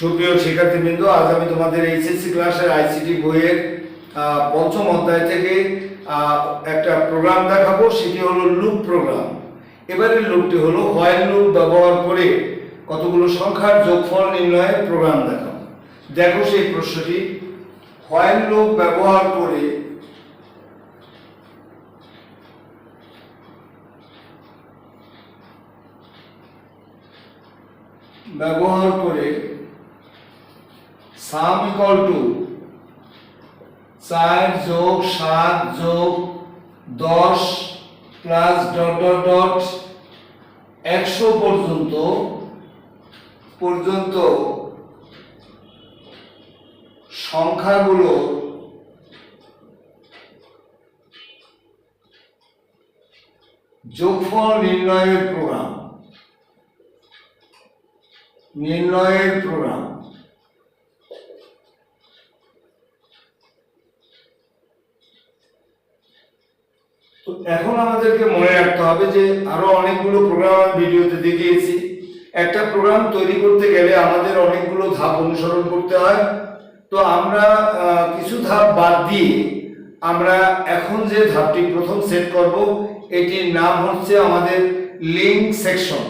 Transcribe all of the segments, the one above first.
সুপ্রিয় শিক্ষার্থীবৃন্দ, আজ আমি তোমাদের এইচএসসি ক্লাসের আইসিটি বইয়ের পঞ্চম অধ্যায় থেকে একটা প্রোগ্রাম দেখাবো, সেটি হলো লুপ প্রোগ্রাম এবারের লুপটি হলো হোয়াইল লুপ ব্যবহার করে কতগুলো সংখ্যার যোগফল নির্ণয়ের প্রোগ্রাম দেখাবো। দেখো সেই প্রশ্নটি হোয়াইল লুপ ব্যবহার করে ব্যবহার করে সাম ইকুয়াল টু। চার যোগ সাত যোগ দশ প্লাস ডট ডট ডট একশো পর্যন্ত পর্যন্ত সংখ্যাগুলো যোগফল নির্ণয়ের প্রোগ্রাম। নির্ণয়ের প্রোগ্রাম তো এখন আমাদেরকে মনে রাখতে হবে যে আরও অনেকগুলো প্রোগ্রাম আমি ভিডিওতে দেখিয়েছি। একটা প্রোগ্রাম তৈরি করতে গেলে আমাদের অনেকগুলো ধাপ অনুসরণ করতে হয়। তো আমরা কিছু ধাপ বাদ দিয়ে আমরা এখন যে ধাপটি প্রথম সেট করব, এটির নাম হচ্ছে আমাদের লিঙ্ক সেকশন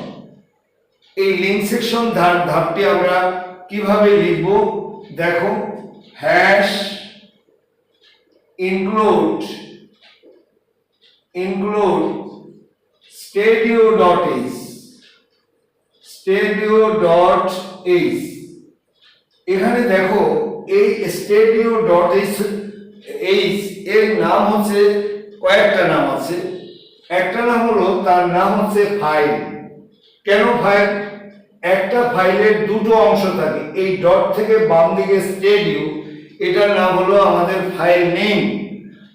এই লিঙ্ক সেকশন ধাপটি আমরা কীভাবে লিখব? দেখো হ্যাশ ইনক্লুড স্টেডিও ডট ইস এখানে দেখো, এই স্টেডিও ডট এইচ এর নাম হচ্ছে কয়েকটা নাম আছে। একটা নাম হলো, তার নাম হচ্ছে ফাইল কেন ফাইল একটা ফাইলের দুটো অংশ থাকে। এই ডট থেকে বাম দিকে স্টেডিও এটার নাম হলো আমাদের ফাইল নেম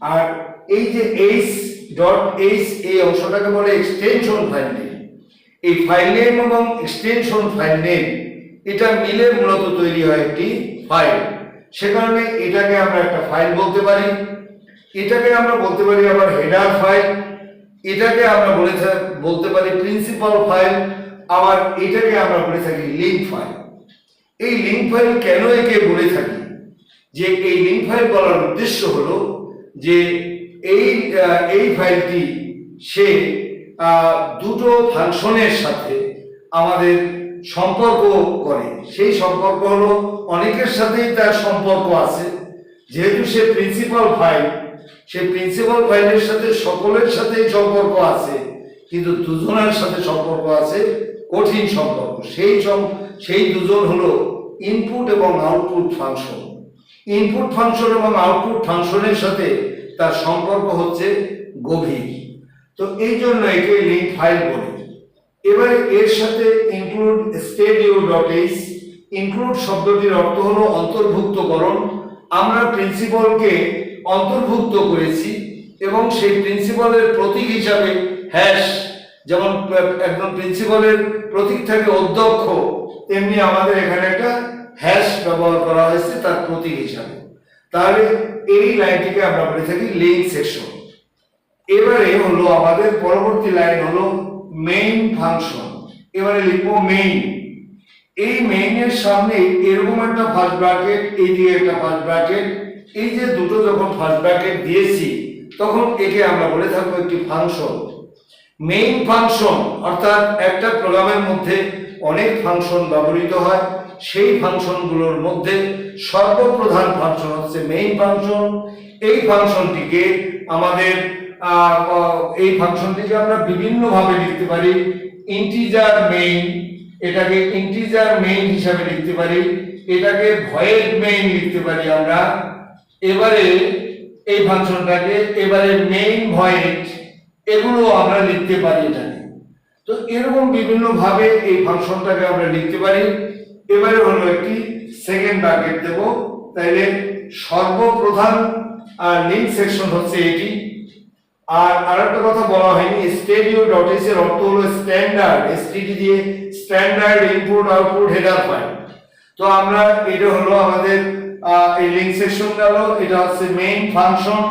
আর এই যে এইচ ডট এইচ এই অংশটাকে বলে এক্সটেনশন ফাইল নেম এই ফাইল নেম এবং এক্সটেনশন ফাইল নেম এটা মিলে মূলত তৈরি হয় একটি ফাইল সে কারণে এটাকে আমরা একটা ফাইল বলতে পারি। এটাকে আমরা বলতে পারি আবার হেডার ফাইল এটাকে আমরা বলে বলতে পারি প্রিন্সিপাল ফাইল আবার এটাকে আমরা বলে থাকি লিঙ্ক ফাইল এই লিঙ্ক ফাইল কেন একে বলে থাকি? যে এই লিঙ্ক ফাইল বলার উদ্দেশ্য হলো যে এই এই ফাইলটি সে দুটো ফাংশনের সাথে আমাদের সম্পর্ক করে। সেই সম্পর্ক হলো অনেকের সাথেই তার সম্পর্ক আছে। যেহেতু সে প্রিন্সিপাল ফাইল সে প্রিন্সিপাল ফাইলের সাথে সকলের সাথেই সম্পর্ক আছে, কিন্তু দুজনের সাথে সম্পর্ক আছে কঠিন সম্পর্ক। সেই সেই দুজন হলো ইনপুট এবং আউটপুট ফাংশন ইনপুট ফাংশন এবং আউটপুট ফাংশনের সাথে তার সম্পর্ক হচ্ছে গভীর। তো এই জন্য একে লিঙ্ক ফাইল বলে। এবারে এর সাথে include stdio dot H include শব্দটির অর্থ হলো অন্তর্ভুক্তকরণ। আমরা প্রিন্সিপালকে অন্তর্ভুক্ত করেছি এবং সেই প্রিন্সিপালের প্রতীক হিসাবে হ্যাশ যেমন একজন প্রিন্সিপালের প্রতীক থাকে অধ্যক্ষ, তেমনি আমাদের এখানে একটা হ্যাশ ব্যবহার করা হয়েছে তার প্রতীক হিসাবে। তাহলে এই লাইনটিকে আমরা বলে থাকি লিঙ্ক সেকশন এবারে হলো আমাদের পরবর্তী লাইন হলো মেইন ফাংশন এবারে লিখব মেইন এই মেইনের সামনে এরকম একটা ফার্স্ট ব্র্যাকেট এই দিকে একটা ফার্স্ট ব্র্যাকেট এই যে দুটো যখন ফার্স্ট ব্র্যাকেট দিয়েছি, তখন একে আমরা বলে থাকব একটি ফাংশন মেইন ফাংশন অর্থাৎ একটা প্রোগ্রামের মধ্যে অনেক ফাংশন ব্যবহৃত হয়। সেই ফাংশনগুলোর মধ্যে সর্বপ্রধান ফাংশন হচ্ছে মেইন ফাংশন। এই ফাংশনটিকে আমাদের এই ফাংশনটিকে আমরা বিভিন্ন ভাবে লিখতে পারি। ইন্টিজার মেইন এটাকে ইন্টিজার মেইন হিসাবে লিখতে পারি। এটাকে ভয়েড মেইন লিখতে পারি আমরা। এবারে এই ফাংশনটাকে এবারে মেইন ভয়েড এগুলো আমরা লিখতে পারি এটাকে। তো এরকম বিভিন্ন ভাবে এই ফাংশনটাকে আমরা লিখতে পারি। এবারে হলো একটি সেকেন্ড ব্র্যাকেট দেব। তাইলে সর্বপ্রধান আর লিঙ্ক সেকশন হচ্ছে এটি। আর আরেকটা কথা বলা হয়নি স্টেডিও ডট এস এর অর্থ হলো স্ট্যান্ডার্ড এসটিডি দিয়ে standard input output header file তো আমরা এটা হলো আমাদের এই লিঙ্ক সেকশন গেল, এটা হচ্ছে মেইন ফাংশন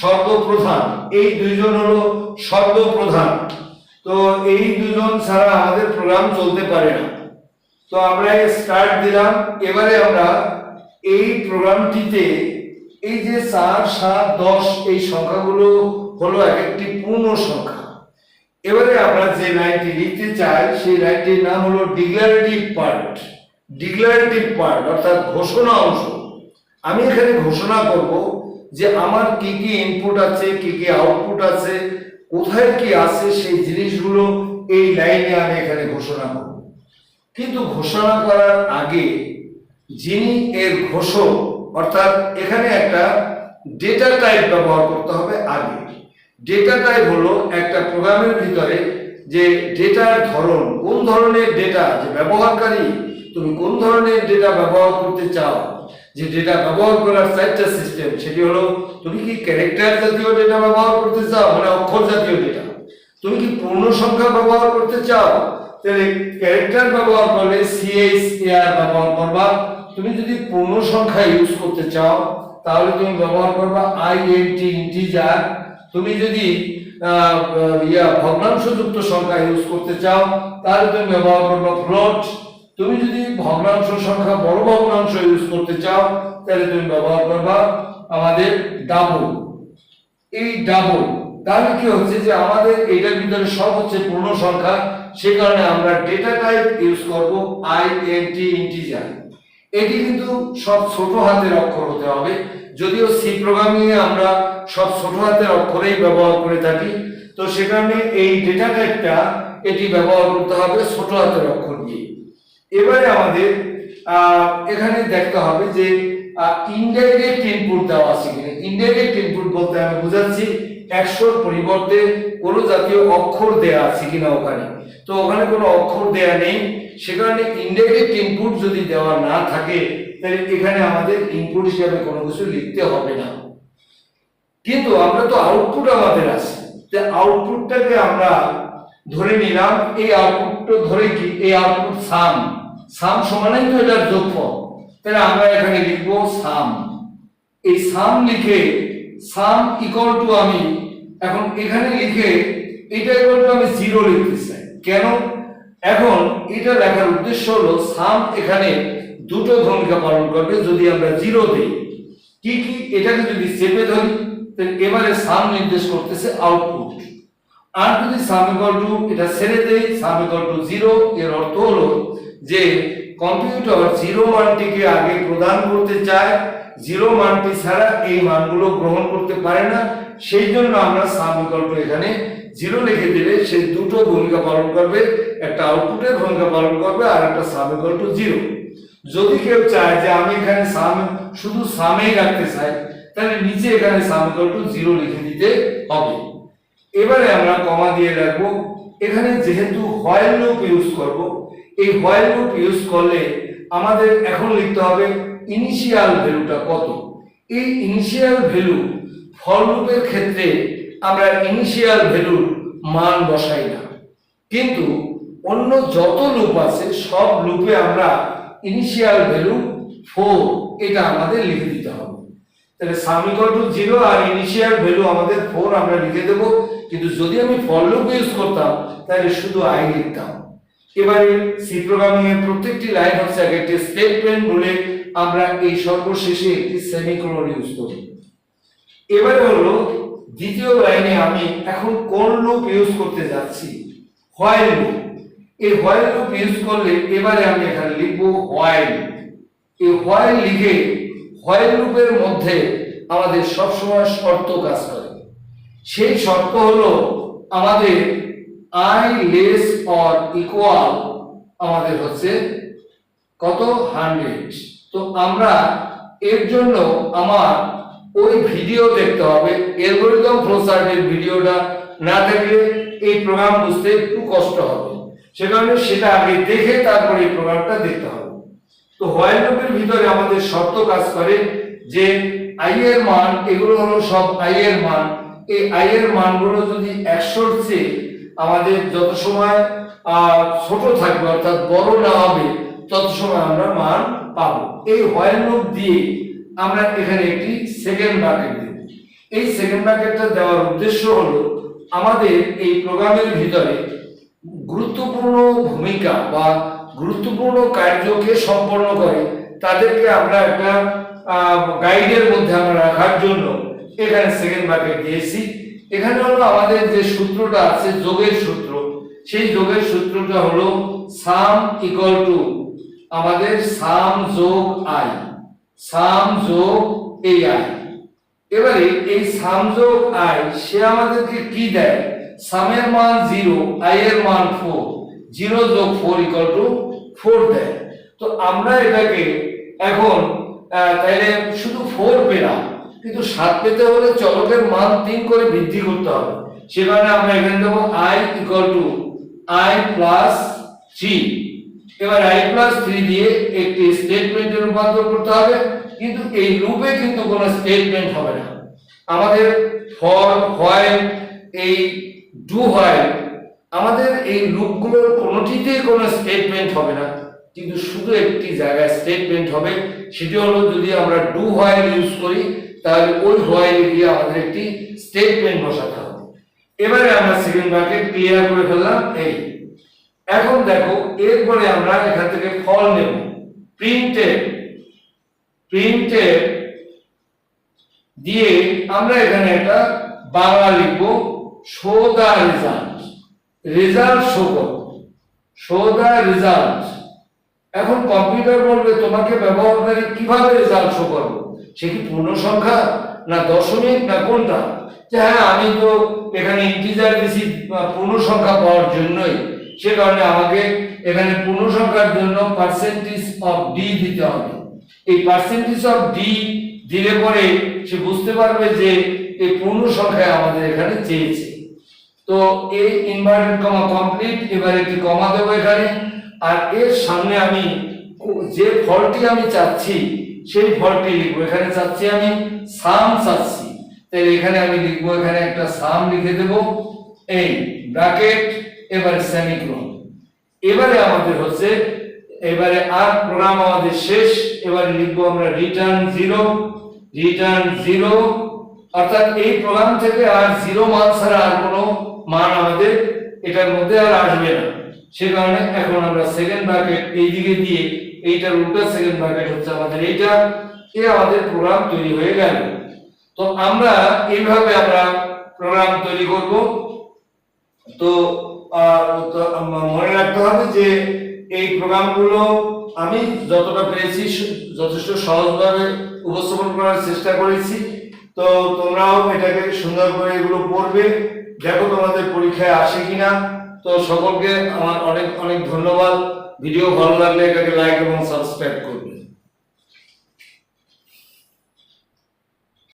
সর্বপ্রধান। এই দুইজন হলো সর্বপ্রধান। তো এই দুজন ছাড়া আমাদের প্রোগ্রাম চলতে পারে না। তো আমরা স্টার্ট দিলাম। এবারে আমরা এই প্রোগ্রামটিতে এই যে চার, সাত, দশ এই সংখ্যাগুলো হলো এক একটি পূর্ণ সংখ্যা। এবারে আমরা যে লাইনটি লিখতে চাই, সেই লাইনটির নাম হলো ডিক্লারেটিভ পার্ট ডিক্লারেটিভ পার্ট অর্থাৎ ঘোষণা অংশ। আমি এখানে ঘোষণা করব যে আমার কি কি ইনপুট আছে, কি কি আউটপুট আছে, কোথায় কি আছে সেই জিনিসগুলো এই লাইনে আমি এখানে ঘোষণা করব। কিন্তু ঘোষণা করার আগে যিনি এর ঘোষক, অর্থাৎ এখানে একটা ডেটা টাইপ ব্যবহার করতে হবে আগে। ডেটা টাইপ হলো একটা প্রোগ্রামের ভিতরে যে ডেটার ধরন, কোন ধরনের ডেটা যে ব্যবহারকারী, তুমি কোন ধরনের ডেটা ব্যবহার করতে চাও, যে ডেটা ব্যবহার করার চারটা সিস্টেম সেটি হলো তুমি কি ক্যারেক্টার জাতীয় ডেটা ব্যবহার করতে চাও মানে অক্ষর জাতীয় ডেটা তুমি কি পূর্ণ সংখ্যা ব্যবহার করতে চাও? তাহলে ক্যারেক্টার ব্যবহার করলে সিএইচ ব্যবহার করবা। তুমি যদি পূর্ণ সংখ্যা ইউজ করতে চাও, তাহলে তুমি ব্যবহার করবা আইএনটি ইন্টিজার তুমি যদি ইয়া, ভগ্নাংশযুক্ত সংখ্যা ইউজ করতে চাও, তাহলে তুমি ব্যবহার করবা ফ্লোট তুমি যদি ভগ্নাংশ সংখ্যা বড় ভগ্নাংশ ইউজ করতে চাও, তাহলে তুমি ব্যবহার করবা আমাদের ডাবল এই ডাবল তাহলে কি হচ্ছে যে আমাদের এটার ভিতরে সব হচ্ছে পূর্ণ সংখ্যা? সে কারণে আমরা ডেটা টাইপ ইউজ করব আই এন টি ইন্টিজার এটি কিন্তু সব ছোট হাতের অক্ষর হতে হবে। যদিও সি প্রোগ্রামিং এ আমরা সব ছোট হাতের অক্ষরেই ব্যবহার করে থাকি, তো সে কারণে এই ডেটা টাইপটা এটি ব্যবহার করতে হবে ছোট হাতের অক্ষর দিয়ে। এবারে আমাদের এখানে দেখতে হবে যে ইনডাইরেক্ট ইনপুট দেওয়া আছে কিনা। ইনডাইরেক্ট ইনপুট বলতে আমি বোঝাচ্ছি একশোর পরিবর্তে কোনো জাতীয় অক্ষর দেয়া আছে কিনা ওখানে। তো ওখানে কোনো অক্ষর দেয়া নেই। সে কারণে ইনডাইরেক্ট ইনপুট যদি দেওয়া না থাকে, তাহলে এখানে আমাদের ইনপুট হিসাবে কোনো কিছু লিখতে হবে না। কিন্তু আমরা তো আউটপুট আমাদের আছে। যে আউটপুটটাকে আমরা ধরে নিলাম, এই আউটপুটটা ধরে কি? এই আউটপুট সাম সাম সমানই তো এটার যোগফল। তাহলে আমরা এখানে লিখব সাম এই সাম লিখে সাম ইকুয়াল টু আমি এখন এখানে লিখে এটা ইকুয়াল টু আমি জিরো লিখতে চাই। কেন? এখন এটা লেখার উদ্দেশ্য হলো সাম এখানে দুটো ভূমিকা পালন করবে যদি আমরা জিরো দিই। কি কি? এটাকে যদি চেপে ধরি তাহলে এবারে সাম নির্দেশ করতেছে আউটপুট আর যদি সাম ইকুয়াল টু এটা ছেড়ে দেই সাম ইকুয়াল টু জিরো এর অর্থ হলো যে কম্পিউটার জিরো মানটিকে আগে প্রদান করতে চায়, জিরো মানটি ছাড়া এই মানগুলো গ্রহণ করতে পারে না। সেই জন্য আমরা সাম বিকল্প এখানে জিরো লিখে দিলে সে দুটো ভূমিকা পালন করবে, একটা আউটপুটের ভূমিকা পালন করবে আর একটা সাম ইকুয়াল টু জিরো। যদি কেউ চায় যে আমি এখানে সাম, শুধু সামেই রাখতে চাই, তাহলে নিচে এখানে সাম ইকুয়াল টু জিরো লিখে দিতে হবে। এবারে আমরা কমা দিয়ে রাখব। এখানে যেহেতু হোয়াইল লুপ ইউজ করব এই হোয়াইল লুপ ইউজ করলে আমাদের এখন লিখতে হবে ইনিশিয়াল ভ্যালুটা কত? এই ইনিশিয়াল ভ্যালু ফর লুপের ক্ষেত্রে আমরা ইনিশিয়াল ভ্যালুর মান বসাই না। কিন্তু অন্য যত লুপ আছে, সব লুপে আমরা ইনিশিয়াল ভ্যালু ফোর এটা আমাদের লিখে দিতে হবে। তাহলে সাম ইকুয়াল টু জিরো আর ইনিশিয়াল ভ্যালু আমাদের ফোর আমরা লিখে দেবো। কিন্তু যদি আমি ফর লুপ ইউজ করতাম, তাহলে শুধু আই লিখতাম। এবারে সি প্রোগ্রামিং এর প্রত্যেকটি লাইন হচ্ছে এক একটি স্টেটমেন্ট বলে আমরা এই সর্বশেষে একটি সেমিকোলন ইউজ করি। এবারে হলো, দ্বিতীয় লাইনে আমি এখন কোন লুপ ইউজ করতে যাচ্ছি? হোয়াইল লুপ এই হোয়াইল লুপ ইউজ করলে এবারে আমি এখানে লিখব হোয়াইল এই হোয়াইল লিখে হোয়াইল লুপের মধ্যে আমাদের সবসময় শর্ত কাজ করে। সেই শর্ত হলো আমাদের আই লেস অর ইকুয়াল আমাদের হচ্ছে কত? হান্ড্রেড তো আমরা এর জন্য আমার ওই ভিডিও দেখতে হবে। অ্যালগরিদম ফ্লোচার্টের ভিডিওটা না থাকলে এই প্রোগ্রাম বুঝতে একটু কষ্ট হবে। সে সেটা আগে দেখে তারপরে এই প্রোগ্রামটা দেখতে হবে। তো হোয়াইল লুপের ভিতরে আমাদের শর্ত কাজ করে যে আই এর মান, এগুলো হলো সব আই এর মান। এই আই এর মানগুলো যদি একশোর চেয়ে আমাদের যত সময় ছোট থাকবে, অর্থাৎ বড় না হবে, তত সময় আমরা মান পাবো। এই হোয়াইল লুপ দিয়ে আমরা এখানে একটি সেকেন্ড ব্র্যাকেট দেব। এই সেকেন্ড ব্র্যাকেটটা দেওয়ার উদ্দেশ্য হলো, আমাদের এই প্রোগ্রামের ভিতরে গুরুত্বপূর্ণ ভূমিকা বা গুরুত্বপূর্ণ কার্যকে সম্পন্ন করে, তাদেরকে আমরা একটা গাইডের মধ্যে আমরা রাখার জন্য এখানে সেকেন্ড ব্র্যাকেট দিয়েছি। এখানে হলো আমাদের যে সূত্রটা আছে, যোগের সূত্র। সেই যোগের সূত্রটা হলো সাম ইকুয়াল টু আমাদের সাম যোগ আই সাম যোগ এই আই এবারে এই সাম যোগ আই সে আমাদেরকে কি দেয়? সামের মান জিরো আই এর মান ফোর জিরো যোগ ফোর ইকুয়াল টু ফোর দেয়। তো আমরা এটাকে এখন তাইলে শুধু ফোর পেলাম। কিন্তু সাত পেতে হলে চলকের মান তিন করে বৃদ্ধি করতে হবে। সে কারণে আমরা এখানে দেবো I equal to I plus three এবার আই প্লাস থ্রি দিয়ে একটি স্টেটমেন্টে রূপান্তর করতে হবে, কিন্তু এই লুপে কিন্তু কোনো স্টেটমেন্ট হবে না। আমাদের ফর হয় এই ডু হয় আমাদের এই লুপগুলোর কোনোটিতেই কোনো স্টেটমেন্ট হবে না। কিন্তু শুধু একটি জায়গায় স্টেটমেন্ট হবে, সেটি হলো যদি আমরা ডু হোয়াইল ইউজ করি তাহলে ওই হোয়াইল দিয়ে আমাদের একটি স্টেটমেন্ট বসাতে হবে। এবারে আমরা সেকেন্ড ব্র্যাকেট ক্লিয়ার করে ফেললাম, এই। এখন দেখো, এরপরে আমরা এখান থেকে ফল নেব। প্রিন্টেড প্রিন্টেড দিয়ে আমরা এখানে একটা বাংলা লিখব show the result result show করো। শো দা রেজাল্ট এখন কম্পিউটার বলবে, তোমাকে ব্যবহারকারী কীভাবে রেজাল্ট শো করব? সে কি পূর্ণ সংখ্যা না দশমিক না কোনটা? যে হ্যাঁ আমি তো এখানে ইন্টিজার বেশি পূর্ণ সংখ্যা পাওয়ার জন্যই। সে কারণে আমাকে এখানে পূর্ণ সংখ্যার জন্য পার্সেন্টেজ অফ ডি দিতে হবে। এই পার্সেন্টেজ অফ ডি দিলে পরে সে বুঝতে পারবে যে এই পূর্ণ সংখ্যায় আমাদের এখানে চেয়েছে। তো এই ইনভার্টেড কমা কমপ্লিট এবার একটি কমা দেবো এখানে। আর এর সামনে আমি যে ফলটি আমি চাচ্ছি সেই ফলটি লিখব। এখানে চাচ্ছি আমি সাম চাচ্ছি। তাহলে এখানে আমি লিখব, এখানে একটা সাম লিখে দেবো। এই ব্র্যাকেট, এবার সেমিক্রন। এবারে আমাদের হচ্ছে, এবারে আর প্রোগ্রাম আমাদের শেষ। এবারে লিখব আমরা রিটার্ন জিরো রিটার্ন জিরো। অর্থাৎ এই প্রোগ্রাম থেকে আর জিরো মান ছাড়া আর কোনো মান আমাদের এটার মধ্যে আর আসবে না। সে কারণে এখন আমরা সেকেন্ড ব্র্যাকেট এই দিকে দিয়ে এইটার উল্টা সেকেন্ড ব্র্যাকেট হচ্ছে আমাদের এইটা, এ আমাদের প্রোগ্রাম তৈরি হয়ে গেল। তো আমরা এইভাবে আমরা প্রোগ্রাম তৈরি করব। তো মনে রাখতে হবে যে এই প্রোগ্রামগুলো আমি যতটা পেরেছি যথেষ্ট সহজভাবে উপস্থাপন করার চেষ্টা করেছি। তো তোমরাও এটাকে সুন্দর করে এগুলো পড়বে। দেখো তোমাদের পরীক্ষায় আসে কিনা। তো সকলকে আমার অনেক অনেক ধন্যবাদ। ভিডিও ভালো লাগলে এটাকে লাইক এবং সাবস্ক্রাইব করুন